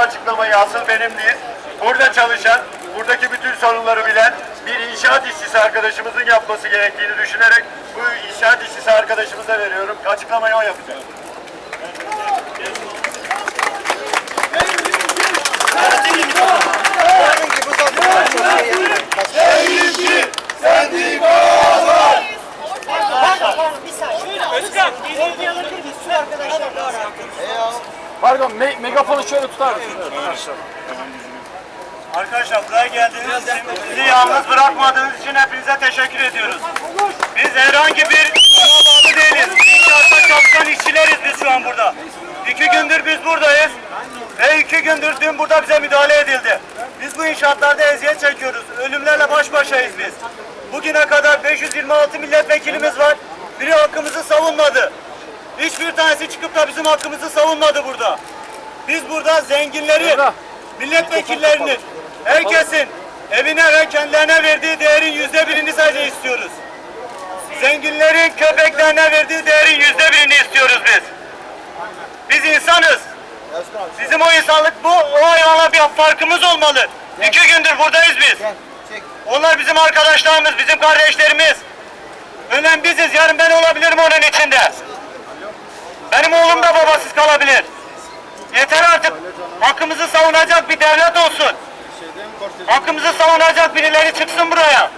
açıklamayı asıl benim değil, burada çalışan, buradaki bütün sorunları bilen bir inşaat işçisi arkadaşımızın yapması gerektiğini düşünerek bu inşaat işçisi arkadaşımıza veriyorum. Açıklamayı o yapacak. Pardon, me megafonu şöyle tutar mısın? Arkadaşlar buraya geldiğiniz için, bizi yalnız bırakmadığınız için hepinize teşekkür ediyoruz. Biz herhangi bir kuruma bağlı değiliz. İnşaatta çalışan işçileriz biz şu an burada. İki gündür biz buradayız ve iki gündür dün burada bize müdahale edildi. Biz bu inşaatlarda eziyet çekiyoruz. Ölümlerle baş başayız biz. Bugüne kadar 526 milletvekilimiz var. Biri hakkımızı savunmadı. Hiçbir tanesi çıkıp da bizim hakkımızı savunmadı burada. Biz burada zenginlerin, milletvekillerinin, herkesin evine ve kendilerine verdiği değerin yüzde birini sadece istiyoruz. Zenginlerin köpeklerine verdiği değerin yüzde birini istiyoruz biz. Biz insanız. Bizim o insanlık bu, o hayvanla bir farkımız olmalı. İki gündür buradayız biz. Onlar bizim arkadaşlarımız, bizim kardeşlerimiz. Ölen biziz, yarın ben olabilirim onun içinde. Da babasız kalabilir. Yeter artık. Hakkımızı savunacak bir devlet olsun. Hakkımızı savunacak birileri çıksın buraya.